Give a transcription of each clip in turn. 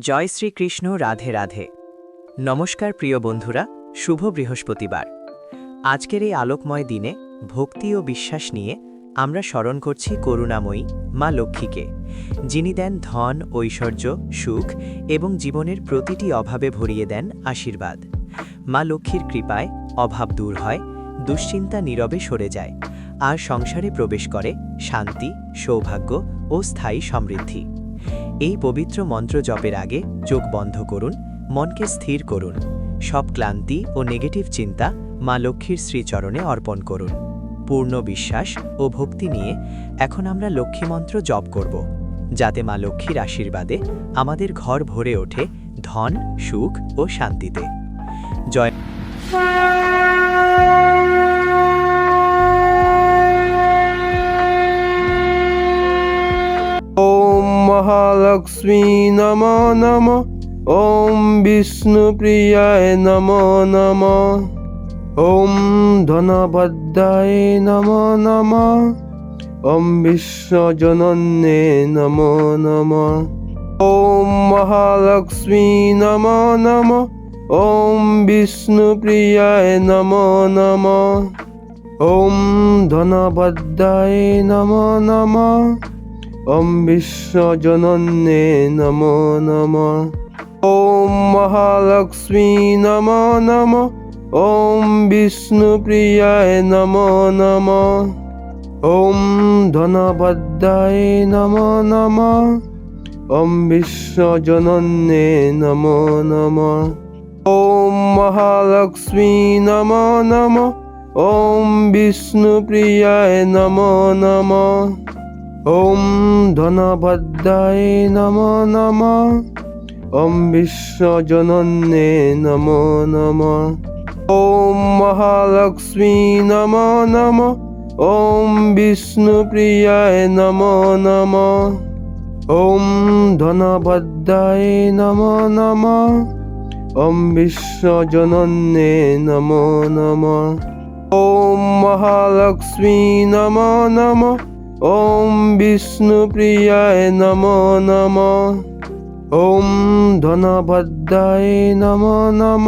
জয় শ্রীকৃষ্ণ, রাধে রাধে। নমস্কার প্রিয় বন্ধুরা, শুভ বৃহস্পতিবার। আজকের এই আলোকময় দিনে ভক্তি ও বিশ্বাস নিয়ে আমরা স্মরণ করছি করুণাময়ী মা লক্ষ্মীকে, যিনি দেন ধন, ঐশ্বর্য, সুখ এবং জীবনের প্রতিটি অভাবে ভরিয়ে দেন আশীর্বাদ। মা লক্ষ্মীর কৃপায় অভাব দূর হয়, দুশ্চিন্তা নীরবে সরে যায়, আর সংসারে প্রবেশ করে শান্তি, সৌভাগ্য ও স্থায়ী সমৃদ্ধি। এই পবিত্র মন্ত্র জপের আগে চোখ বন্ধ করুন, মনকে স্থির করুন। সব ক্লান্তি ও নেগেটিভ চিন্তা মা লক্ষ্মীর শ্রীচরণে অর্পণ করুন। পূর্ণ বিশ্বাস ও ভক্তি নিয়ে এখন আমরা লক্ষ্মী মন্ত্র জপ করব, যাতে মা লক্ষ্মীর আশীর্বাদে আমাদের ঘর ভরে ওঠে ধন, সুখ ও শান্তিতে। জয় লক্ষ্মী নম নম ওম বিষ্ণুপ্রিয়ায় নম নম ওম ধনবদ্ধায় নম নম ওম বিশ্বজনন্যে নম নম ওম মহালক্ষ্মী নম নম ওম বিষ্ণুপ্রিয়ায় নম নম ওম ধনবদ্ধায় নম নম ওম বিশ্বজনন্যে নমো নম ওম মহালক্ষ্মী নম নম ওম বিষ্ণুপ্রিয়ায় নম নম ওম ধনবদ্ধায় নম নম ওম বিশ্বজনন্যে নম নম ওম মহালক্ষ্মী নম নম ওম বিষ্ণুপ্রিয়ায় নম নম ওম ধনভদ্রায় নম নম। ওম বিশ্বজনন্যে নম নম। ওম মহালক্ষ্মী নম নম। ওম বিষ্ণুপ্রিয়ায় নম নম। ওম ধনভদ্রায় নম নম। ওম বিশ্বজনন্যে নম নম। ওম মহালক্ষ্মী নম নম। ওম বিষ্ণুপ্রিয়ায় নম নম। ওম ধনভদ্রায় নম নম।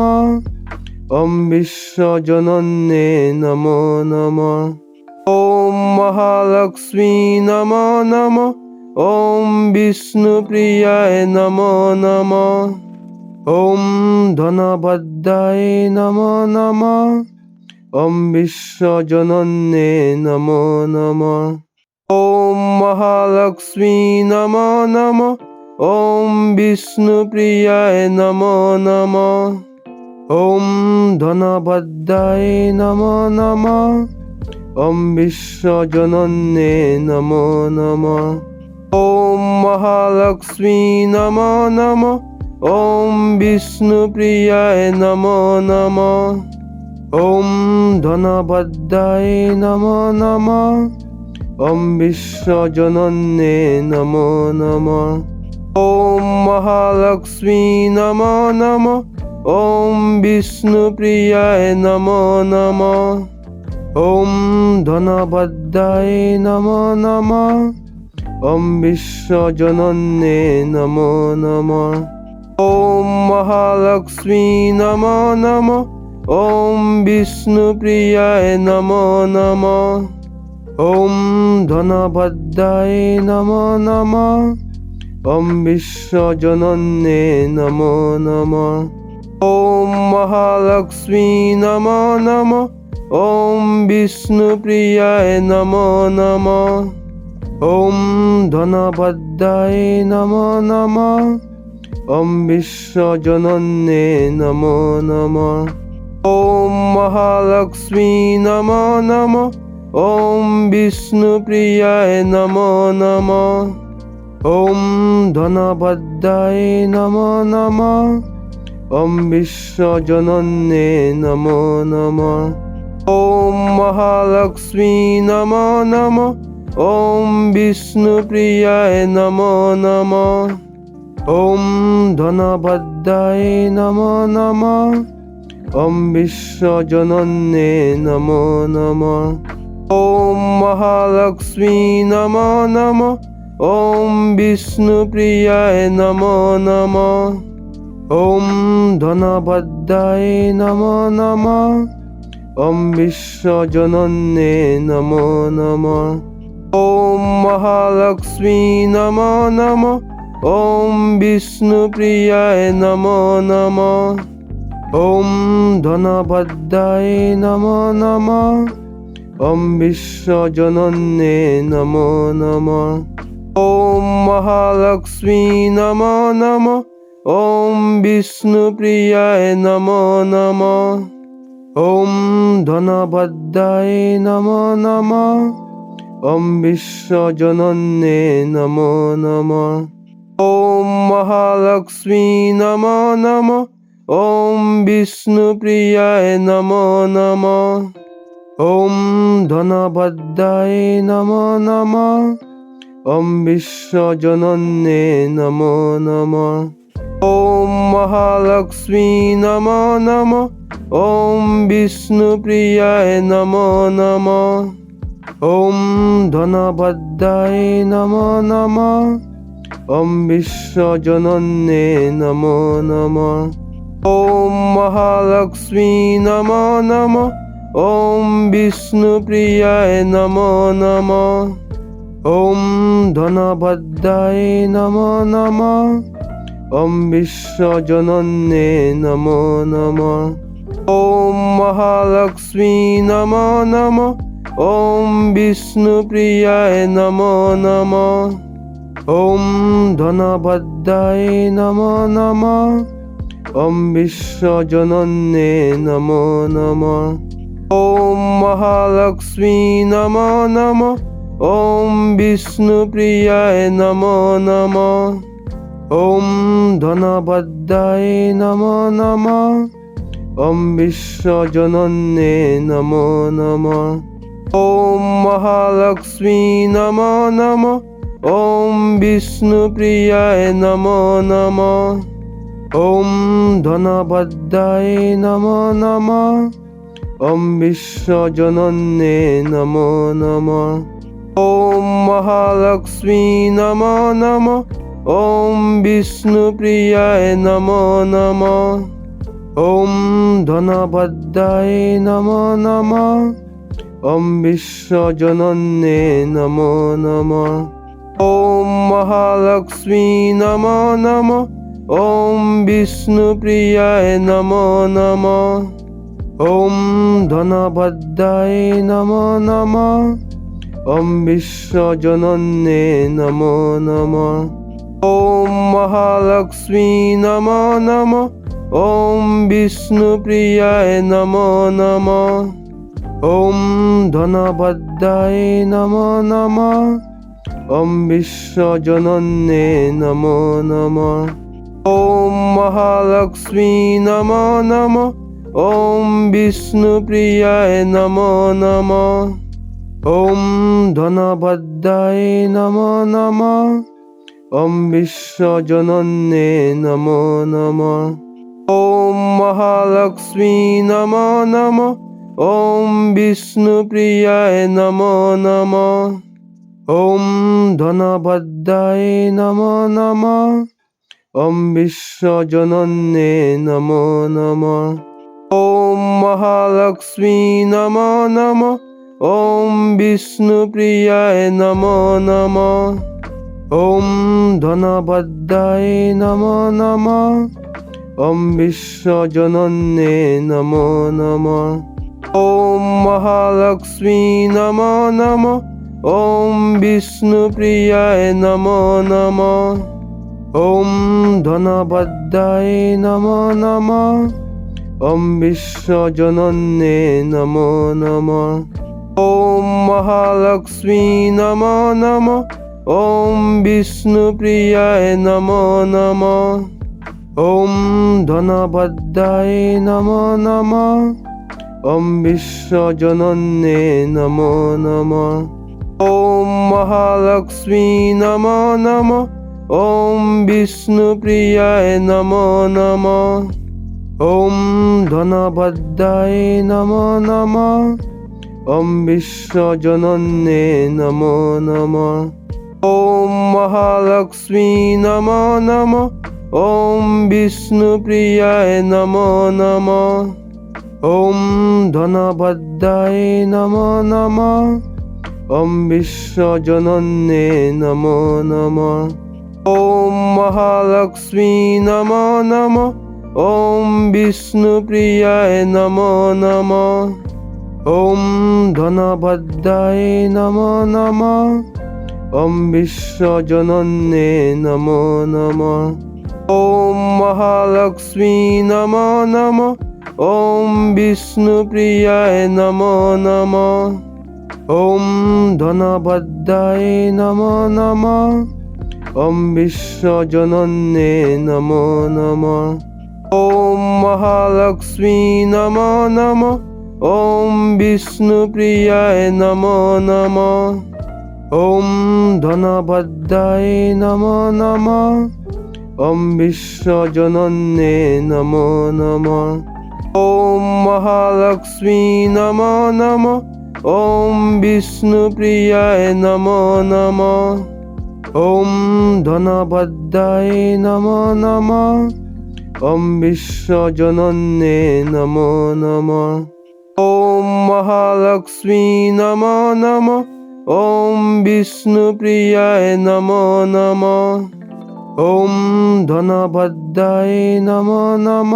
ওম বিশ্বজনন্যে নম নম। ওম মহালক্ষ্মী নম নম। ওম বিষ্ণুপ্রিয়ায় নম নম। ওম ধনভদ্রায় নম নম। ওম বিশ্বজনন্যে নম নম। ॐ মহালক্ষ্মী নম নম, ওম বিষ্ণুপ্রিয়ায় নম নম, ওম ধনভদ্রায় নম নম, ওম বিশ্বজনন্যে নম নম, ওম মহালক্ষ্মী নম নম, ওম বিষ্ণুপ্রিয়ায় নম নম, ওম ধনভদ্রায় নম নম ওম বিশ্বজনন্যে নমো নম। ওম মহালক্ষ্মী নমো নম। ওম বিষ্ণুপ্রিয়ায় নমো নম। ওম ধনবদ্ধায় নমো নম। ওম বিশ্বজনন্যে নমো নম। ওম মহালক্ষ্মী নমো নম। ওম বিষ্ণুপ্রিয়ায় নমো নম। ওম ধনভদ্রায় নম নম। ওম বিশ্বজনন্যে নম নম। ওম মহালক্ষ্মী নম নম। ওম বিষ্ণুপ্রিয়ায় নম নম। ওম ধনভদ্রায় নম নম। ওম বিশ্বজনন্যে নম নম। ওম মহালক্ষ্মী নম নম। ওম বিষ্ণুপ্রিয়ায় নম নম। ওম ধনবদ্ধায় নম নম। ওম বিশ্বজনন্যে নম নম। ওম মহালক্ষ্মী নম নম। ওম বিষ্ণুপ্রিয়ায় নম নম। ওম ধনবদ্ধায় নম নম। ওম বিশ্বজনন্যে নম নম। ওম মহালক্ষ্মী নম নম, ওম বিষ্ণুপ্রিয়ায় নম নম, ওম ধনভদ্রায় নম নম, ওম বিশ্বজনন্যে নম নম, ওম মহালক্ষ্মী নম নম, ওম বিষ্ণুপ্রিয়ায় নম নম, ওম ধনভদ্রায় নম নম ওম বিশ্বজনন্যে নমো নম। ওম মহালক্ষ্মী নম নম। ওম বিষ্ণুপ্রিয়ায় নমো নম। ওম ধনবদ্ধায় নম নম। ওম বিশ্বজনন্যে নমো নম। ওম মহালক্ষ্মী নম নম। ওম বিষ্ণুপ্রিয়ায় নমো নম। ওম ধনভদ্রায় নম নম। ওম বিশ্বজনন্যে নম নম। ওম মহালক্ষ্মী নম নম। ওম বিষ্ণুপ্রিয়ায় নম নম। ওম ধনভদ্রায় নম নম। ওম বিশ্বজনন্যে নম নম। ওম মহালক্ষ্মী নম নম। ওম বিষ্ণুপ্রিয়ায় নম নম। ওম ধনভদ্রায় নম নম। ওম বিশ্বজনন্যে নম নম। ওম মহালক্ষ্মী নম নম। ওম বিষ্ণুপ্রিয়ায় নম নম। ওম ধনভদ্রায় নম নম। ওম বিশ্বজনন্যে নম নম। ওম মহালক্ষ্মী নম নম, ওম বিষ্ণুপ্রিয়ায় নম নম, ওম ধনবদ্ধায় নম নম, ওম বিশ্বজনন্যে নম নম, ওম মহালক্ষ্মী নম নম, ওম বিষ্ণুপ্রিয়ায় নম নম, ওম ধনবদ্ধায় নম নম ওম বিশ্বজনন্যে নম নম। ওম মহালক্ষ্মী নম নম। ওম বিষ্ণুপ্রিয়ায় নম নম। ওম ধনবদ্ধায় নম নম। ওম বিশ্বজনন্যে নম নম। ওম মহালক্ষ্মী নম নম। ওম বিষ্ণুপ্রিয়ায় নম নম। ওম ধনভদ্রায় নম নম। ওম বিশ্বজনন্যে নম নম। ওম মহালক্ষ্মী নম নম। ওম বিষ্ণুপ্রিয়ায় নম নম। ওম ধনভদ্রায় নম নম। ওম বিশ্বজনন্যে নম নম। ওম মহালক্ষ্মী নম নম। ওম বিষ্ণুপ্রিয়ায় নম নম। ওম ধনভদ্রায় নম নম। ওম বিশ্বজনন্যে নম নম। ওম মহালক্ষ্মী নম নম। ওম বিষ্ণুপ্রিয়ায় নম নম। ওম ধনভদ্রায় নম নম। ওম বিশ্বজনন্যে নম নম। ॐ মহালক্ষ্মী নম নম। ওম বিষ্ণুপ্রিয়ায় নম নম। ওম ধনবদ্ধায় নম নম। ওম বিশ্বজনন্যে নম নম। ওম মহালক্ষ্মী নম নম। ওম বিষ্ণুপ্রিয়ায় নম নম। ওম ধনবদ্ধায় নম নম। ওম বিশ্বজনন্যে নমো নম। ওম মহালক্ষ্মী নম নম। ওম বিষ্ণুপ্রিয়ায় নম নম। ওম ধনবদ্ধায় নম নম। ওম বিশ্বজনন্যে নম নম। ওম মহালক্ষ্মী নম নম। ওম বিষ্ণুপ্রিয়ায় নম নম। ওম ধনভদ্রায় নম নম। ওম বিশ্বজনন্যে নম নম। ওম মহালক্ষ্মী নম নম। ওম বিষ্ণুপ্রিয়ায় নম নম। ওম ধনভদ্রায় নম নম। ওম বিশ্বজনন্যে নম নম। ওম মহালক্ষ্মী নম নম। ওম বিষ্ণুপ্রিয়ায় নম নম। ওম ধনভদ্রায় নম নম। ওম বিশ্বজনন্যে নম নম। ওম মহালক্ষ্মী নম নম। ওম বিষ্ণুপ্রিয়ায় নম নম। ওম ধনভদ্রায় নম নম। ওম বিশ্বজনন্যে নম নম। ওম মহালক্ষ্মী নম নম, ওম বিষ্ণুপ্রিয়ায় নম নম, ওম ধনভদ্রায় নম নম, ওম বিশ্বজনন্যে নম নম, ওম মহালক্ষ্মী নম নম, ওম বিষ্ণুপ্রিয়ায় নম নম, ওম ধনভদ্রায় নম নম ওম বিশ্বজনন্যে নম নম। ওম মহালক্ষ্মী নম নম। ওম বিষ্ণুপ্রিয়ায় নম নম। ওম ধনভদ্রায় নম নম।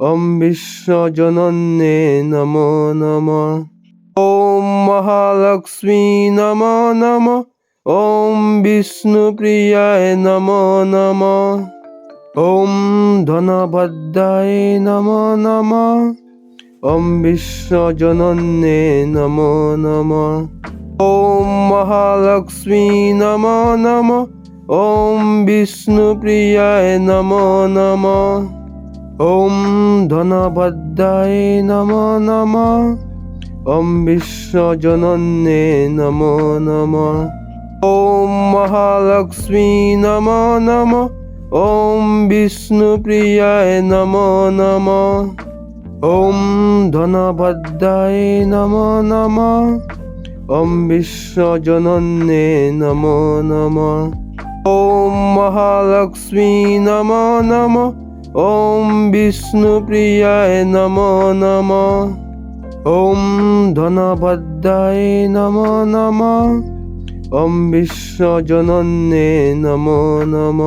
ওম বিশ্বজনন্যে নম নম। ওম মহালক্ষ্মী নম নম। ওম বিষ্ণুপ্রিয়ায় নম নম। ওম ধনবদ্ধায় নম নম। ওম বিশ্বজনন্যে নম নম। ওম মহালক্ষ্মী নম নম। ওম বিষ্ণুপ্রিয়ায় নম নম। ওম ধনবদ্ধায় নম নম। ওম বিশ্বজনন্যে নম নম। ওম মহালক্ষ্মী নম নম। ওম বিষ্ণুপ্রিয়ায় নম নম। ওম ধনভদ্রায় নম নম। ওম বিশ্বজনন্যে নম নম। ওম মহালক্ষ্মী নম নম। ওম বিষ্ণুপ্রিয়ায় নম নম। ওম ধনভদ্রায় নম নম। ওম বিশ্বজনন্যে নম নম।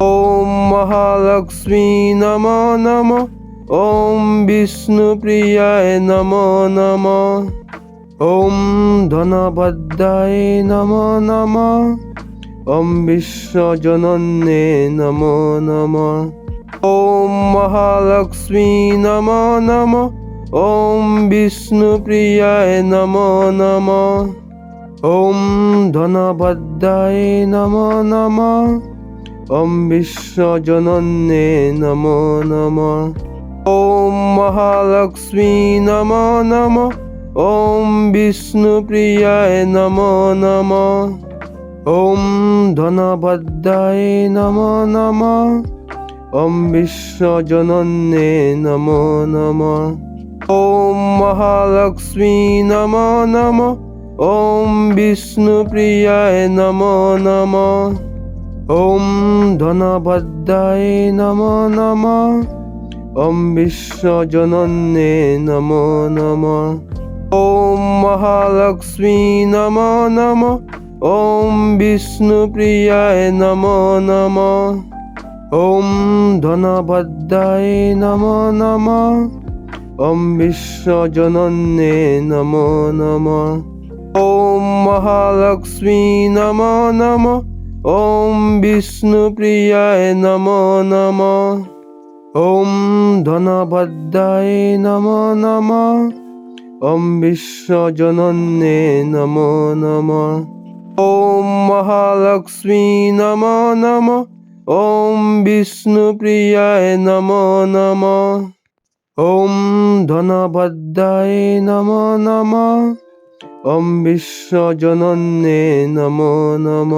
ওম মহালক্ষ্মী নম নম। ওম বিষ্ণুপ্রিয়ায় নম নম। ওম ধনবদ্ধায় নম নম। ওম বিশ্বজনন্যে নম নম। ওম মহালক্ষ্মী নম নম। ওম বিষ্ণুপ্রিয়ায় নম নম। ওম ধনবদ্ধায় নম নম। ওম বিশ্বজনন্যে নমো নম ওম মহালক্ষ্মী নমো নম ওম বিষ্ণুপ্রিয়ায় নমো নম ওম ধনভদ্রায় নমো নম ওম বিশ্বজনন্যে নমো নম ওম মহালক্ষ্মী নমো নম ওম বিষ্ণুপ্রিয়ায় নমো নম ওম ধনভদ্রায় নম নম। ওম বিশ্বজনন্যে নম নম। ওম মহালক্ষ্মী নম নম। ওম বিষ্ণুপ্রিয়ায় নম নম। ওম ধনভদ্রায় নম নম। ওম বিশ্বজনন্যে নম নম। ওম মহালক্ষ্মী নম নম। ওম বিষ্ণুপ্রিয়ায় নম নম। ওম ধনভদ্রায় নম নম। ওম বিশ্বজনন্যে নম নম। ওম মহালক্ষ্মী নম নম। ওম বিষ্ণুপ্রিয়ায় নম নম। ওম ধনভদ্রায় নম নম। ওম বিশ্বজনন্যে নম নম।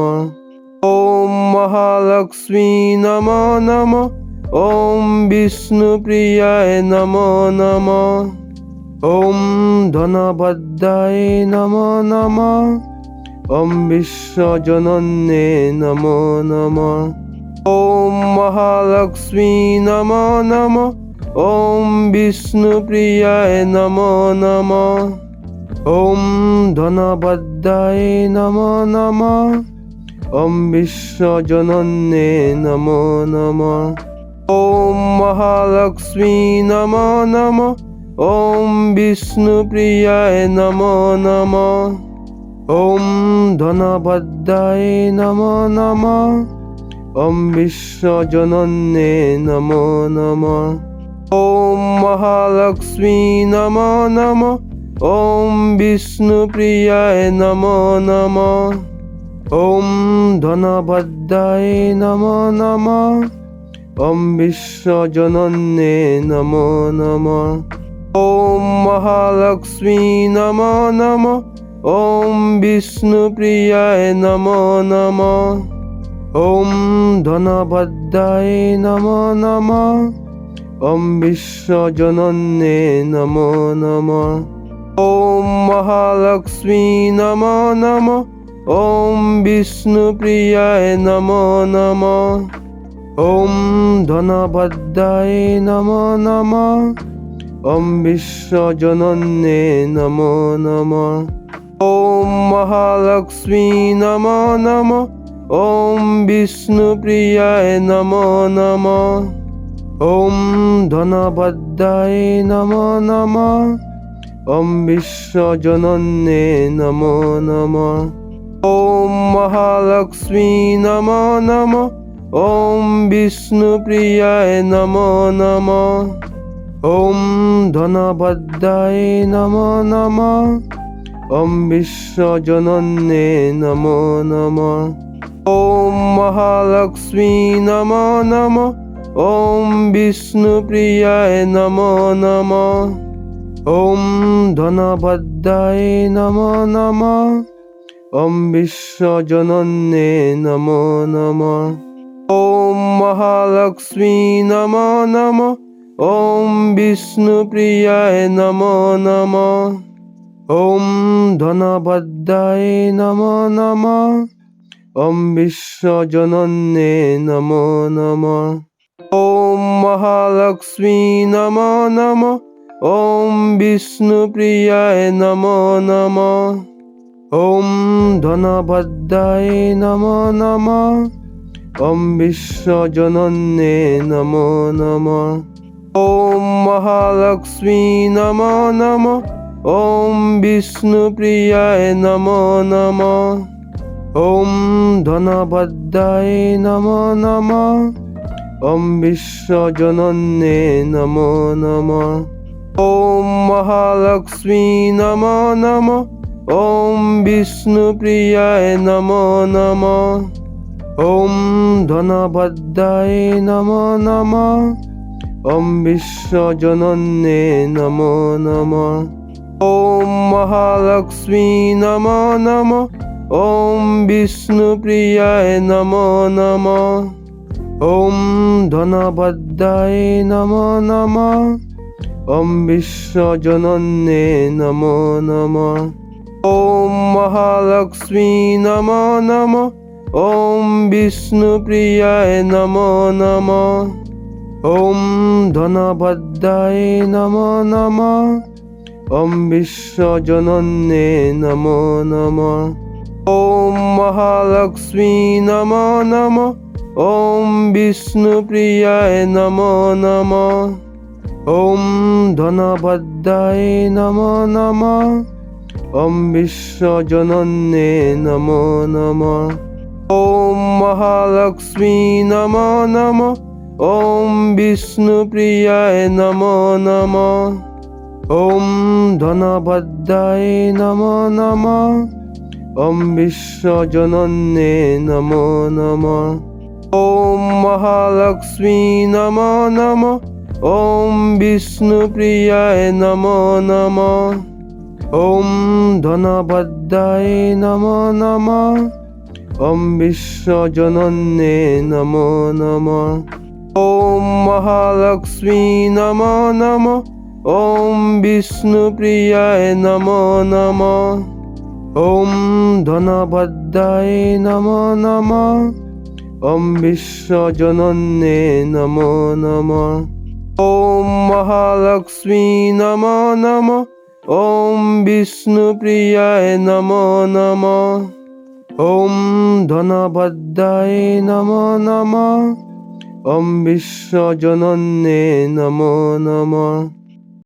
ওম মহালক্ষ্মী নম নম। ওম বিষ্ণুপ্রিয়ায় নম নম। ওম ধনবদ্ধায় নম নম। ওম বিশ্বজনন্যে নম নম। ওম মহালক্ষ্মী নম নম। ওম বিষ্ণুপ্রিয়ায় নম নম। ওম ধনবদ্ধায় নম নম। ওম বিশ্বজনন্যে নমো নম ওম মহালক্ষ্মী নম নম ওম বিষ্ণুপ্রিয়ায় নম নম ওম ধনভদ্রায় নম নম ওম বিশ্বজনন্যে নম নম ওম মহালক্ষ্মী নম নম ওম বিষ্ণুপ্রিয়ায় নম নম ওম ধনভদ্রায় নম নম। ওম বিশ্বজনন্যে নম নম। ওম মহালক্ষ্মী নম নম। ওম বিষ্ণুপ্রিয়ায় নম নম। ওম ধনভদ্রায় নম নম। ওম বিশ্বজনন্যে নম নম। ওম মহালক্ষ্মী নম নম। ওম বিষ্ণুপ্রিয়ায় নম নম। ওম ধনভদ্রায় নম নম। ওম বিশ্বজনন্যে নম নম। ওম মহালক্ষ্মী নম নম। ওম বিষ্ণুপ্রিয়ায় নম নম। ওম ধনভদ্রায় নম নম। ওম বিশ্বজনন্যে নম নম। ওম মহালক্ষ্মী নম নম। ওম বিষ্ণুপ্রিয়ায় নম নম। ওম ধনবদ্ধায় নম নম। ওম বিশ্বজনন্যে নম নম। ওম মহালক্ষ্মী নম নম। ওম বিষ্ণুপ্রিয়ায় নম নম। ওম ধনবদ্ধায় নম নম। ওম বিশ্বজনন্যে নমো নম ওম মহালক্ষ্মী নম নম ওম বিষ্ণুপ্রিয়ায় নমো নম ওম ধনবদ্ধায় নমো নম ওম বিশ্বজনন্যে নমো নম ওম মহালক্ষ্মী নম নম ওম বিষ্ণুপ্রিয়ায় নম নম ওম ধনভদ্রায় নম নম। ওম বিশ্বজনন্যে নম নম। ওম মহালক্ষ্মী নম নম। ওম বিষ্ণুপ্রিয়ায় নম নম। ওম ধনভদ্রায় নম নম। ওম বিশ্বজনন্যে নম নম। ওম মহালক্ষ্মী নম নম। ওম বিষ্ণুপ্রিয়ায় নম নম। ওম ধনভদ্রায় নম নম। ওম বিশ্বজনন্যে নম নম। ওম মহালক্ষ্মী নম নম। ওম বিষ্ণুপ্রিয়ায় নম নম। ওম ধনভদ্রায় নম নম। ওম বিশ্বজনন্যে নম নম। ওম মহালক্ষ্মী নম নম। ওম বিষ্ণুপ্রিয়ায় নম নম। ওম ধনভদ্রায় নম নম। ওম বিশ্বজনন্যে নম নম। ওম মহালক্ষ্মী নম নম। ওম বিষ্ণুপ্রিয়ায় নম নম। ওম ধনভদ্রায় নম নম। ॐ विश्वजनन्ये नमो नमः ॐ महालक्ष्मी नमो नमः ॐ विष्णुप्रियाय नमो नमः ॐ धनबद्धाय नमो नमः ॐ विश्वजनन्ये नमो नमः ॐ महालक्ष्मी नमो नमः ॐ विष्णुप्रियाय नमो नमः ওম ধনবদ্দায় নম নম। ওম বিশ্বজনন্যে নম নম। ওম মহালক্ষ্মী নম নম। ওম বিষ্ণুপ্রিয়ায় নম নম। ওম ধনবদ্দায় নম নম। ওম বিশ্বজনন্যে নম নম। ওম মহালক্ষ্মী নম নম। ওম বিষ্ণুপ্রিয়ায় নম নম। ওম ধনভদ্রায় নম নম। ওম বিশ্বজনন্যে নম নম।